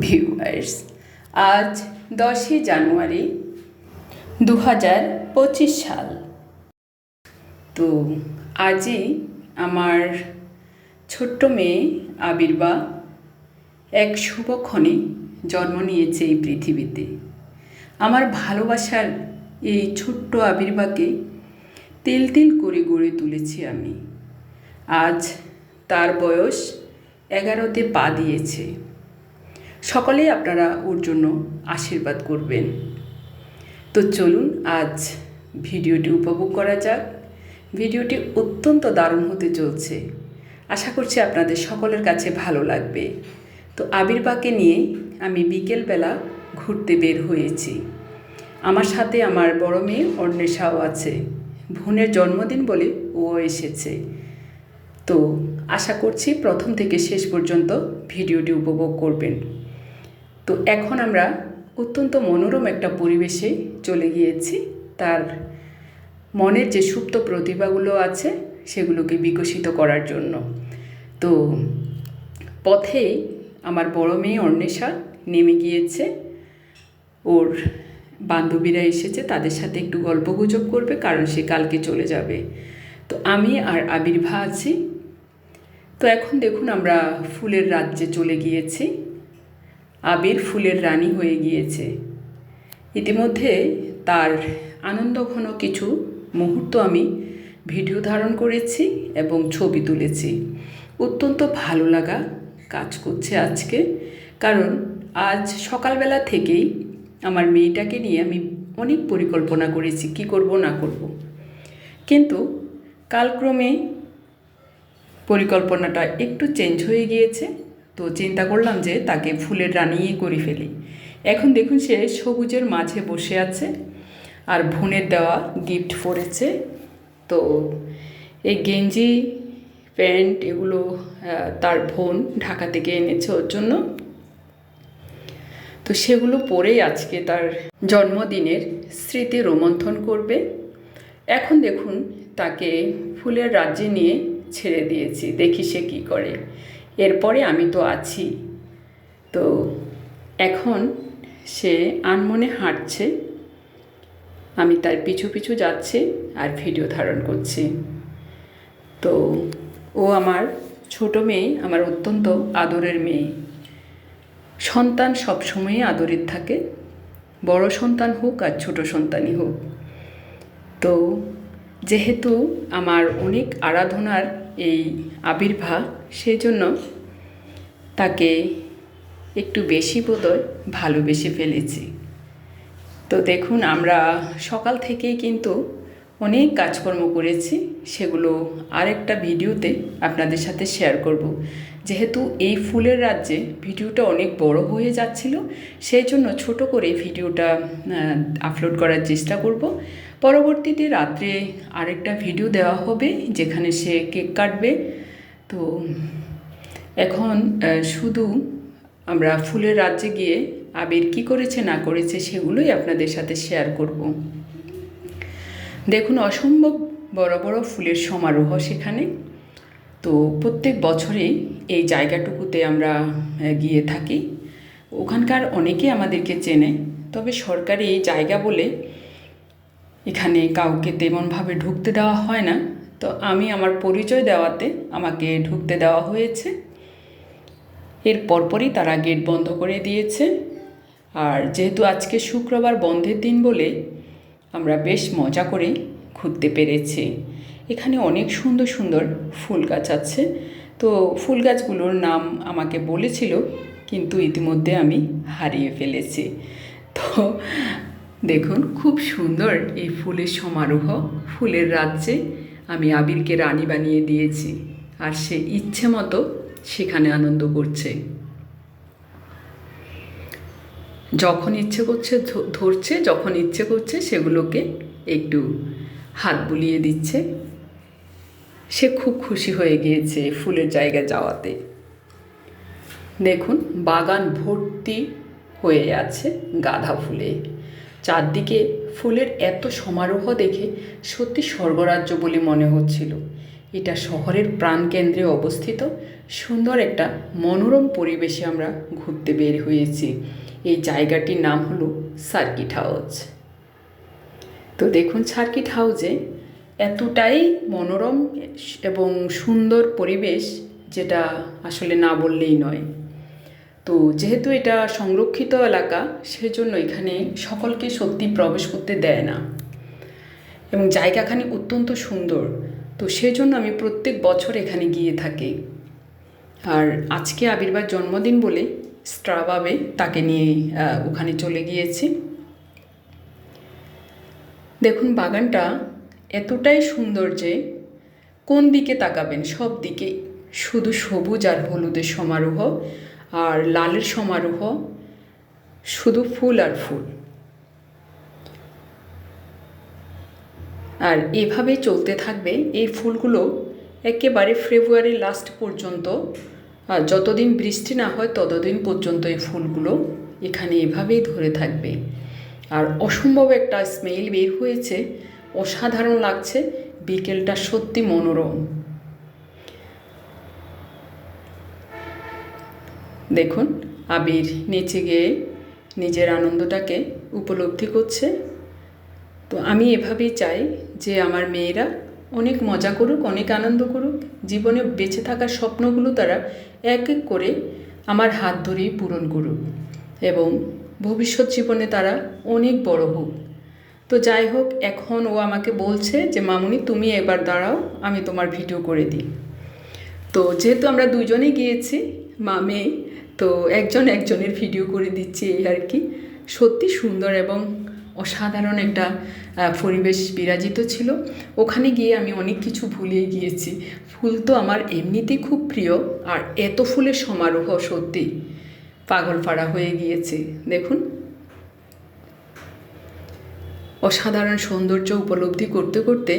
Viewers আজ দশই জানুয়ারি দু হাজার পঁচিশ সাল। তো আজই আমার ছোট্ট মেয়ে আবির্বা এক শুভক্ষণে জন্ম নিয়েছে এই পৃথিবীতে। আমার ভালোবাসার এই ছোট্ট আবির্বাকে তিল তিল করে গড়ে তুলেছি আমি। আজ তার বয়স এগারোতে পা দিয়েছে। সকলেই আপনারা ওর জন্য আশীর্বাদ করবেন। তো চলুন আজ ভিডিওটি উপভোগ করা যাক। ভিডিওটি অত্যন্ত দারুণ হতে চলছে। আশা করছি আপনাদের সকলের কাছে ভালো লাগবে। তো আবির্বাকে নিয়ে আমি বিকেলবেলা ঘুরতে বের হয়েছি। আমার সাথে আমার বড় মেয়ে অন্বেষাও আছে। বোনের জন্মদিন বলে ও এসেছে। তো আশা করছি প্রথম থেকে শেষ পর্যন্ত ভিডিওটি উপভোগ করবেন। তো এখন আমরা অত্যন্ত মনোরম একটা পরিবেশে চলে গিয়েছি। তার মনের যে সুপ্ত প্রতিভাগুলো আছে, সেগুলোকে বিকশিত করার জন্য। তো পথে আমার বড় মেয়ে অন্বেষা নেমে গিয়েছে। ওর বান্ধবীরা এসেছে, তাদের সাথে একটু গল্প গুজব করবে, কারণ সে কালকে চলে যাবে। তো আমি আর আবির্ভা আছি। তো এখন দেখুন আমরা ফুলের রাজ্যে চলে গিয়েছি। আবির ফুলের রানী হয়ে গিয়েছে। ইতিমধ্যে তার আনন্দঘন কিছু মুহূর্ত আমি ভিডিও ধারণ করেছি এবং ছবি তুলেছি। অত্যন্ত ভালো লাগা কাজ করছে আজকে, কারণ আজ সকালবেলা থেকেই আমার মেয়েটাকে নিয়ে আমি অনেক পরিকল্পনা করেছি, কি করব, না করব। কিন্তু কালক্রমে পরিকল্পনাটা একটু চেঞ্জ হয়ে গিয়েছে। তো চিন্তা করলাম যে তাকে ফুলের রানিয়ে করে ফেলি। এখন দেখুন সে সবুজের মাঝে বসে আছে আর ভুনের দেওয়া গিফট পরেছে তো এই গেঞ্জি, প্যান্ট এগুলো তার বোন ঢাকা থেকে এনেছে ওর জন্য। তো সেগুলো পরেই আজকে তার জন্মদিনের স্মৃতি রোমন্থন করবে। এখন দেখুন তাকে ফুলের রাজ্যে নিয়ে ছেড়ে দিয়েছি। দেখি সে কী করে। এরপরে আমি তো আছি। তো এখন সে আনমনে হাঁটছে। আমি তার পিছু পিছু যাচ্ছে আর ভিডিও ধারণ করছি। তো ও আমার ছোট মেয়ে, আমার অত্যন্ত আদরের মেয়ে। সন্তান সবসময়ই আদরের থাকে। বড় সন্তান হোক আর ছোট সন্তানই হোক। তো যেহেতু আমার অনেক আরাধনার এই আবির্ভাব সেই জন্য তাকে একটু বেশি বোধহয় ভালোবেসে ফেলেছি। তো দেখুন, আমরা সকাল থেকেই কিন্তু অনেক কাজকর্ম করেছি, সেগুলো আরেকটা ভিডিওতে আপনাদের সাথে শেয়ার করব। যেহেতু এই ফুলের রাজ্যে ভিডিওটা অনেক বড় হয়ে যাচ্ছিল সেই জন্য ছোট করে ভিডিওটা আপলোড করার চেষ্টা করব। পরবর্তীতে রাত্রে আরেকটা ভিডিও দেওয়া হবে, যেখানে সে কেক কাটবে। তো এখন শুধু আমরা ফুলের রাজ্যে গিয়ে আবির কী করেছে, না করেছে, সেগুলোই আপনাদের সাথে শেয়ার করব। দেখুন, অসম্ভব বড় বড় ফুলের সমারোহ সেখানে। তো প্রত্যেক বছরেই এই জায়গাটুকুতে আমরা গিয়ে থাকি। ওখানকার অনেকে আমাদেরকে চেনে, তবে সরকারি এই জায়গা বলে এখানে কাউকে তেমনভাবে ঢুকতে দেওয়া হয় না। তো আমি আমার পরিচয় দেওয়াতে আমাকে ঢুকতে দেওয়া হয়েছে। এর পরপরই তারা গেট বন্ধ করে দিয়েছে। আর যেহেতু আজকে শুক্রবার বন্ধের দিন বলে আমরা বেশ মজা করে ঘুরতে পেরেছি। এখানে অনেক সুন্দর সুন্দর ফুল গাছ আছে। তো ফুল গাছগুলোর নাম আমাকে বলেছিল, কিন্তু ইতিমধ্যে আমি হারিয়ে ফেলেছি। তো দেখুন, খুব সুন্দর এই ফুলের সমারোহ, ফুলের রাজ্যে। আমি আবিরকে রানী বানিয়ে দিয়েছি, আর সে ইচ্ছে মতো সেখানে আনন্দ করছে। যখন ইচ্ছে করছে ধরছে, যখন ইচ্ছে করছে সেগুলোকে একটু হাত বুলিয়ে দিচ্ছে। সে খুব খুশি হয়ে গিয়েছে ফুলের জায়গায় যাওয়াতে। দেখুন, বাগান ভর্তি হয়ে আছে গাঁদা ফুলে। চারদিকে ফুলের এত সমারোহ দেখে সত্যি স্বর্গরাজ্য বলে মনে হচ্ছিল। এটা শহরের প্রাণকেন্দ্রে অবস্থিত সুন্দর একটা মনোরম পরিবেশে আমরা ঘুরতে বের হয়েছি। এই জায়গাটির নাম হলো সার্কিট হাউস। তো দেখুন সার্কিট হাউসে এতটাই মনোরম এবং সুন্দর পরিবেশ যেটা আসলে না বললেই নয়। তো যেহেতু এটা সংরক্ষিত এলাকা, সেজন্য এখানে সকলকে সত্যি প্রবেশ করতে দেয় না। এবং জায়গাখানি অত্যন্ত সুন্দর, তো সেজন্য আমি প্রত্যেক বছর এখানে গিয়ে থাকি। আর আজকে আবির্বার জন্মদিন বলে স্ট্রাবাবে তাকে নিয়ে ওখানে চলে গিয়েছি। দেখুন বাগানটা এতটাই সুন্দর যে কোন দিকে তাকাবেন, সব দিকে শুধু সবুজ আর হলুদের সমারোহ। আর লালের সমারোহ শুধু ফুল আর ফুল। আর এভাবেই চলতে থাকবে এই ফুলগুলো একেবারে ফেব্রুয়ারি লাস্ট পর্যন্ত, আর যতদিন বৃষ্টি না হয় ততদিন পর্যন্ত এই ফুলগুলো এখানে এভাবেই ধরে থাকবে। আর অসম্ভব একটা স্মেল বের হয়েছে, অসাধারণ লাগছে, বিকেলটা সত্যি মনোরম। দেখুন, আবির নেচে গিয়ে নিজের আনন্দটাকে উপলব্ধি করছে। তো আমি এভাবেই চাই যে আমার মেয়েরা অনেক মজা করুক, অনেক আনন্দ করুক, জীবনে বেঁচে থাকার স্বপ্নগুলো তারা এক এক করে আমার হাত ধরেই পূরণ করুক এবং ভবিষ্যৎ জীবনে তারা অনেক বড় হোক। তো যাই হোক, এখন ও আমাকে বলছে যে, মামুনি, তুমি এবার দাঁড়াও, আমি তোমার ভিডিও করে দিই। তো যেহেতু আমরা দুজনে গিয়েছি, মা, মেয়ে তো একজন একজনের ভিডিও করে দিচ্ছি এই আর কি। সত্যি সুন্দর এবং অসাধারণ একটা পরিবেশ বিরাজিত ছিল। ওখানে গিয়ে আমি অনেক কিছু ভুলিয়ে গিয়েছি। ফুল তো আমার এমনিতেই খুব প্রিয়, আর এত ফুলের সমারোহ সত্যি পাগল পাড়া হয়ে গিয়েছে, দেখুন। অসাধারণ সৌন্দর্য উপলব্ধি করতে করতে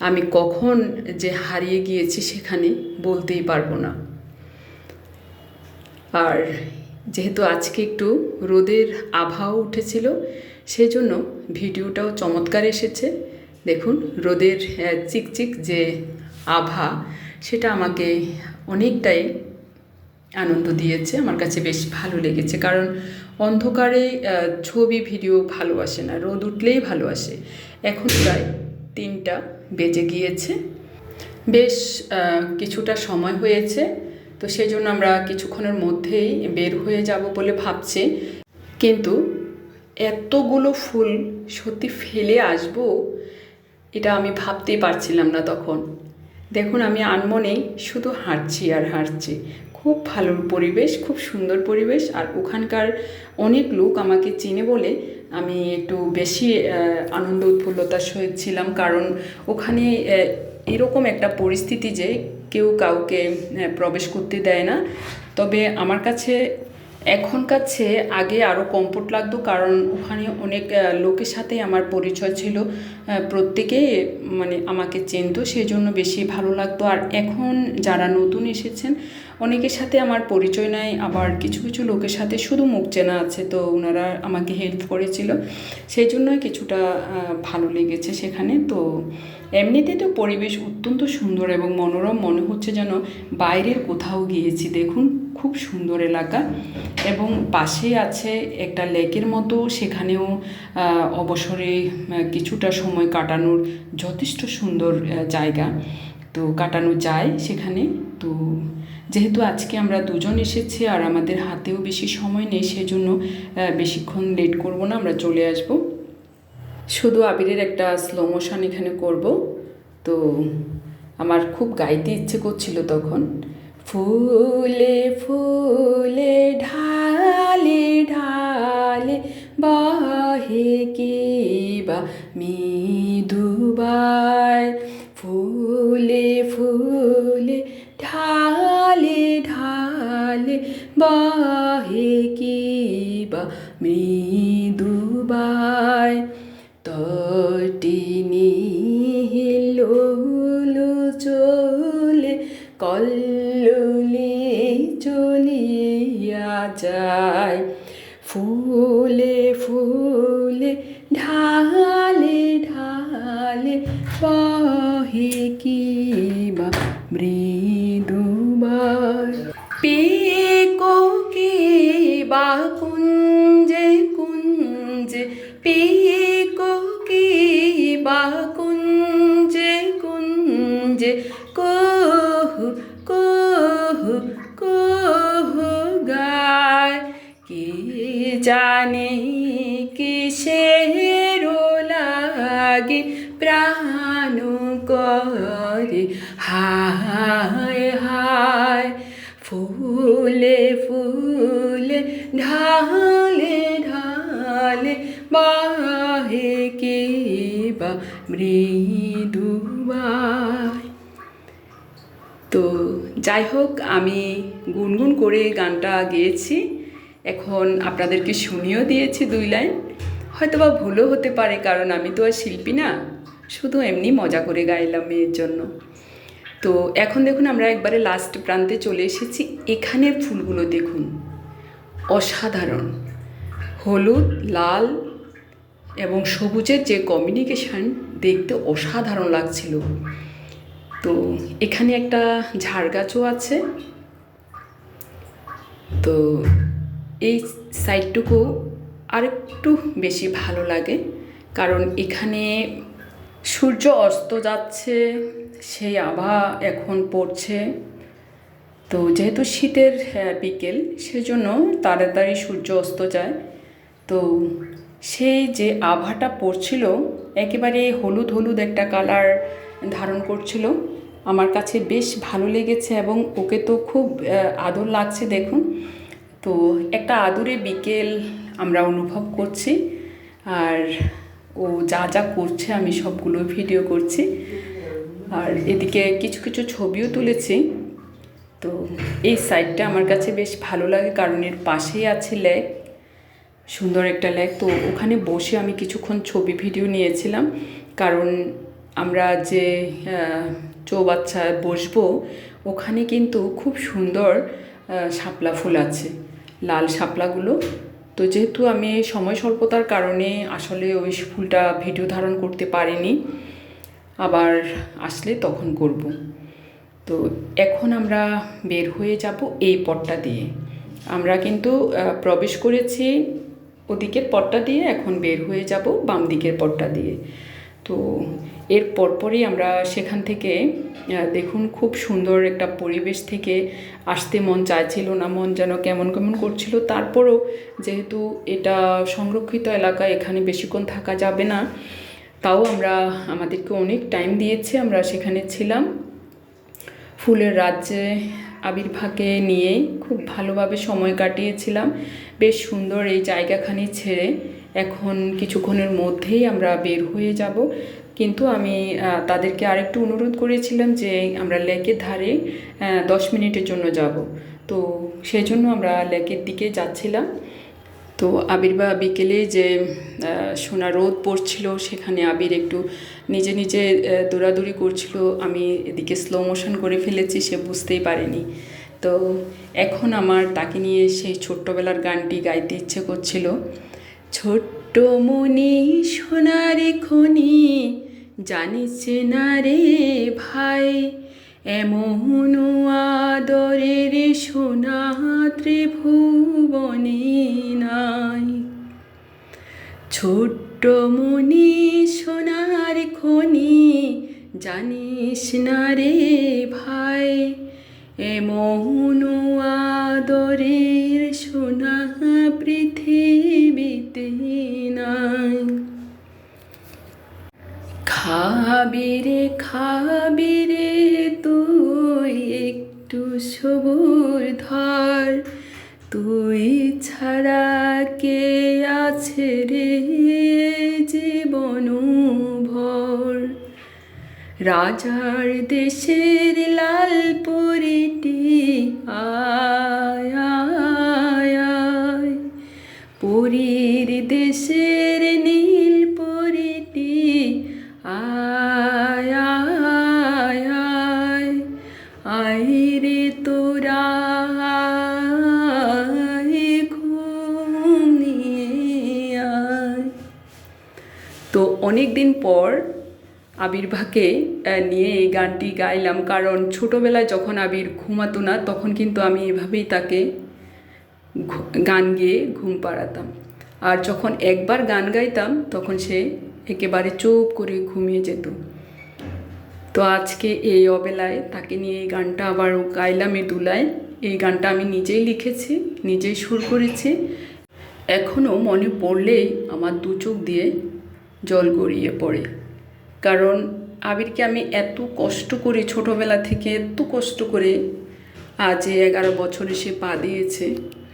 আমি কখন যে হারিয়ে গিয়েছি সেখানে বলতেই পারব না। আর যেহেতু আজকে একটু রোদের আভাও উঠেছিল সেই জন্য ভিডিওটাও চমৎকার এসেছে। দেখুন, রোদের চিকচিক যে আভা, সেটা আমাকে অনেকটাই আনন্দ দিয়েছে। আমার কাছে বেশ ভালো লেগেছে, কারণ অন্ধকারে ছবি, ভিডিও ভালোবাসে না। রোদ উঠলেই ভালোবাসে এখন প্রায় তিনটা বেজে গিয়েছে। বেশ কিছুটা সময় হয়েছে। তো সেই জন্য আমরা কিছুক্ষণের মধ্যেই বের হয়ে যাব বলে ভাবছি। কিন্তু এতগুলো ফুল সত্যি ফেলে আসব, এটা আমি ভাবতেই পারছিলাম না তখন। দেখুন, আমি আনমনেই শুধু হাঁটছি আর হাঁটছি। খুব ভালো পরিবেশ, খুব সুন্দর পরিবেশ। আর ওখানকার অনেক লোক আমাকে চিনে বলে আমি একটু বেশি আনন্দ উৎফুল্লতার সহিত ছিলাম। কারণ ওখানে এরকম একটা পরিস্থিতি যে কেউ কাউকে প্রবেশ করতে দেয় না। তবে আমার কাছে এখনকার চেয়ে আগে আরও কমফোর্ট লাগতো, কারণ ওখানে অনেক লোকের সাথে আমার পরিচয় ছিল। প্রত্যেকেই প্রত্যেকে মানে আমাকে চেনত সেই জন্য বেশি ভালো লাগতো। আর এখন যারা নতুন এসেছেন অনেকের সাথে আমার পরিচয় নাই, আবার কিছু কিছু লোকের সাথে শুধু মুখ চেনা আছে, তো ওনারা আমাকে হেল্প করেছিল। সেই জন্যই কিছুটা ভালো লেগেছে সেখানে। তো এমনিতে তো পরিবেশ অত্যন্ত সুন্দর এবং মনোরম। মনে হচ্ছে যেন বাইরের কোথাও গিয়েছি। দেখুন, খুব সুন্দর এলাকা। এবং পাশে আছে একটা লেকের মতো। সেখানেও অবসরে কিছুটা সময় কাটানোর যথেষ্ট সুন্দর জায়গা। তো কাটানো যায় সেখানে। তো যেহেতু আজকে আমরা দুজন এসেছি আর আমাদের হাতেও বেশি সময় নেই, সেজন্য বেশিক্ষণ লেট করব না, আমরা চলে আসব। শুধু আবিরের একটা স্লো মোশন এখানে করব। তো আমার খুব গাইতে ইচ্ছে করছিল তখন। ফুলে ফুলে ঢালে ঢালে বাহে কি বা মৃদুবায় ফুলে বা মৃদুবার পে ফুলে ফুলে, ঢালে ঢালে বাহে কে বা মৃদুবায় তো যাই হোক, আমি গুনগুন করে গানটা গেয়েছি। এখন আপনাদেরকে শুনিয়েও দিয়েছি দুই লাইন। হয়তো বা ভুলও হতে পারে, কারণ আমি তো আর শিল্পী না। শুধু এমনি মজা করে গাইলাম মেয়ের জন্য। তো এখন দেখুন আমরা একবারে লাস্ট প্রান্তে চলে এসেছি। এখানের ফুলগুলো দেখুন। অসাধারণ। হলুদ, লাল এবং সবুজের যে কমিউনিকেশন দেখতে অসাধারণ লাগছিল। তো এখানে একটা ঝাড় গাছও আছে। তো এই সাইডটুকু আরেকটু বেশি ভালো লাগে। কারণ এখানে সূর্য অস্ত যাচ্ছে সেই আভা এখন পড়ছে। তো যেহেতু শীতের আহ, বিকেল সেজন্য তাড়াতাড়ি সূর্য অস্ত যায়। তো সেই যে আভাটা পড়ছিল একেবারে হলুদ হলুদ একটা কালার ধারণ করছিল। আমার কাছে বেশ ভালো লেগেছে এবং ওকে তো খুব আদর লাগছে দেখুন। তো একটা আদরে বিকেল আমরা অনুভব করছি। আর ও যা যা করছে আমি সবগুলো ভিডিও করছি। আর এদিকে কিছু কিছু ছবিও তুলেছি। তো এই সাইডটা আমার কাছে বেশ ভালো লাগে কারণ এর পাশেই আছে লেক, সুন্দর একটা লেক। তো ওখানে বসে আমি কিছুক্ষণ ছবি, ভিডিও নিয়েছিলাম। কারণ আমরা যে চৌবাচ্চায় বসবো, ওখানে কিন্তু খুব সুন্দর শাপলা ফুল আছে, লাল শাপলাগুলো। তো যেহেতু আমি সময় স্বল্পতার কারণে আসলে ওই ফুলটা ভিডিও ধারণ করতে পারিনি আবার আসলে তখন করব। তো এখন আমরা বের হয়ে যাব এই পটটা দিয়ে। আমরা কিন্তু প্রবেশ করেছি ওদিকের পটটা দিয়ে, এখন বের হয়ে যাব বাম দিকের পটটা দিয়ে। তো এর পরপরই আমরা সেখান থেকে দেখুন খুব সুন্দর একটা পরিবেশ থেকে আসতে মন চাইছিল না, মন যেন কেমন কেমন করছিল। তারপরও যেহেতু এটা সংরক্ষিত এলাকা, এখানে বেশিক্ষণ থাকা যাবে না তাও আমরা, আমাদেরকে অনেক টাইম দিয়েছে, আমরা সেখানে ছিলাম। ফুলের রাজ্যে আবির্ভাগে নিয়ে খুব ভালোভাবে সময় কাটিয়েছিলাম। বেশ সুন্দর এই জায়গাখানি ছেড়ে এখন কিছুক্ষণের মধ্যেই আমরা বের হয়ে যাব। কিন্তু আমি তাদেরকে আরেকটু অনুরোধ করেছিলাম যে আমরা লেকের ধারে দশ মিনিটের জন্য যাব। তো সেই জন্য আমরা লেকের দিকে যাচ্ছিলাম। তো আবির বা বিকেলে যে সোনা রোদ পড়ছিল, সেখানে আবির একটু নিজে নিজে দৌড়াদৌড়ি করছিল। আমি এদিকে স্লো মোশন করে ফেলেছি, সে বুঝতেই পারেনি। তো এখন আমার তাকে নিয়ে সেই ছোট্টবেলার গানটি গাইতে ইচ্ছে করছিল। ছোট্ট মনি সোনারে খনি জানিস না রে ভাই, এমন আদরের সোনা ত্রিভুবনে নাই ছোট্ট মনি সোনার খনি, জানিস না রে ভাই, এ এমন আদরের সোনা পৃথিবীতে নাই। খাবি রে খাবি রে, তুই একটু সবুর ধর তুই ছাড়া কে আছে রে জীবন ভর রাজার দেশের লাল পরিটি আয় অনেক দিন পর আবির্ভাকে নিয়ে এই গানটি গাইলাম। কারণ ছোটোবেলায় যখন আবির ঘুমাতো না, তখন কিন্তু আমি এভাবেই তাকে গান গেয়ে ঘুম পাড়াতাম। আর যখন একবার গান গাইতাম, তখন সে একেবারে চুপ করে ঘুমিয়ে যেত। তো আজকে এই অবেলায় তাকে নিয়ে এই গানটা আবার গাইলাম এই দুলায়। এই গানটা আমি নিজেই লিখেছি, নিজেই সুর করেছি। এখনও মনে পড়লেই আমার দু চোখ দিয়ে জল গড়িয়ে পড়ে। কারণ আবিরকে আমি এত কষ্ট করে ছোটোবেলা থেকে এত কষ্ট করে আজ এগারো বছরে সে পা দিয়েছে।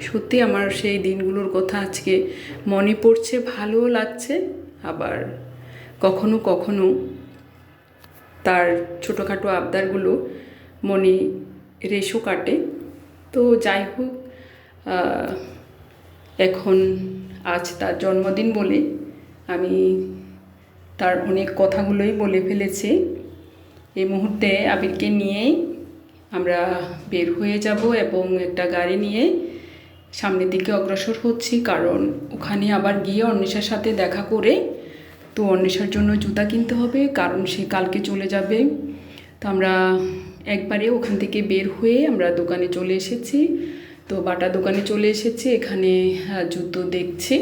সত্যি আমার সেই দিনগুলোর কথা আজকে মনে পড়ছে ভালোও লাগছে। আবার কখনো কখনো তার ছোটোখাটো আবদারগুলো মনে রেশও কাটে। তো যাই হোক এখন আজ তার জন্মদিন বলে আমি তার অনেক কথাগুলোই বলে ফেলেছি। এই মুহূর্তে আবিরকে নিয়েই আমরা বের হয়ে যাব এবং একটা গাড়ি নিয়ে সামনের দিকে অগ্রসর হচ্ছি, কারণ ওখানে আবার গিয়ে অন্বেষার সাথে দেখা করে তো অন্বেষার জন্য জুতা কিনতে হবে, কারণ সে কালকে চলে যাবে। তো আমরা একবারে ওখান থেকে বের হয়ে আমরা দোকানে চলে এসেছি। তো বাটা দোকানে চলে এসেছি, এখানে জুতো দেখছি।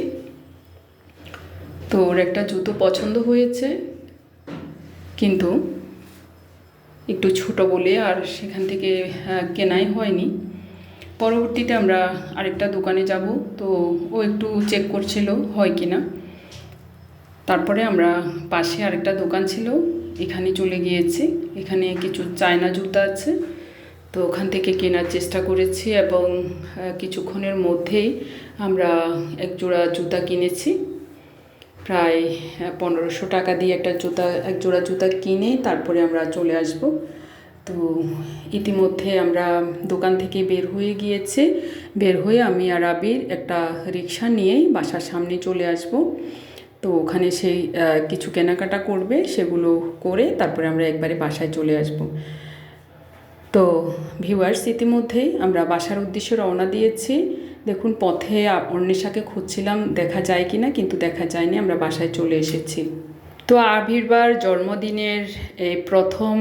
তো ওর একটা জুতো পছন্দ হয়েছে, কিন্তু একটু ছোট বলে আর সেখান থেকে কেনাই হয়নি। পরবর্তীতে আমরা আরেকটা দোকানে যাব, তো ও একটু চেক করছিল হয় কি না তারপরে আমরা পাশে আরেকটা দোকান ছিল, এখানে চলে গিয়েছি। এখানে কিছু চায়না জুতা আছে, তো ওখান থেকে কেনার চেষ্টা করেছি এবং কিছুক্ষণের মধ্যেই আমরা এক জোড়া জুতা কিনেছি। প্রায় পনেরোশো টাকা দিয়ে একটা জুতা, এক জোড়া জুতা কিনে তারপরে আমরা চলে আসব। তো ইতিমধ্যে আমরা দোকান থেকে বের হয়ে গিয়েছে। বের হয়ে আমি আর আবির একটা রিক্সা নিয়েই বাসার সামনে চলে আসব। তো ওখানে সেই কিছু কেনাকাটা করবে, সেগুলো করে তারপরে আমরা একবারে বাসায় চলে আসব। তো ভিউয়ার্স, ইতিমধ্যেই আমরা বাসার উদ্দেশ্যে রওনা দিয়েছি। দেখুন, পথে অন্বেষাকে খুঁজছিলাম, দেখা যায় কি না কিন্তু দেখা যায়নি, আমরা বাসায় চলে এসেছি। তো আবির্বার জন্মদিনের এই প্রথম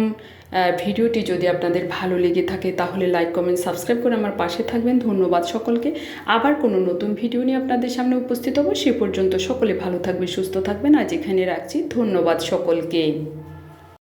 ভিডিওটি যদি আপনাদের ভালো লেগে থাকে, তাহলে লাইক কমেন্ট সাবস্ক্রাইব করে আমার পাশে থাকবেন। ধন্যবাদ সকলকে। আবার কোনো নতুন ভিডিও নিয়ে আপনাদের সামনে উপস্থিত হব। সে পর্যন্ত সকলে ভালো থাকবে সুস্থ থাকবেন। আজ এখানে রাখছি। ধন্যবাদ সকলকে।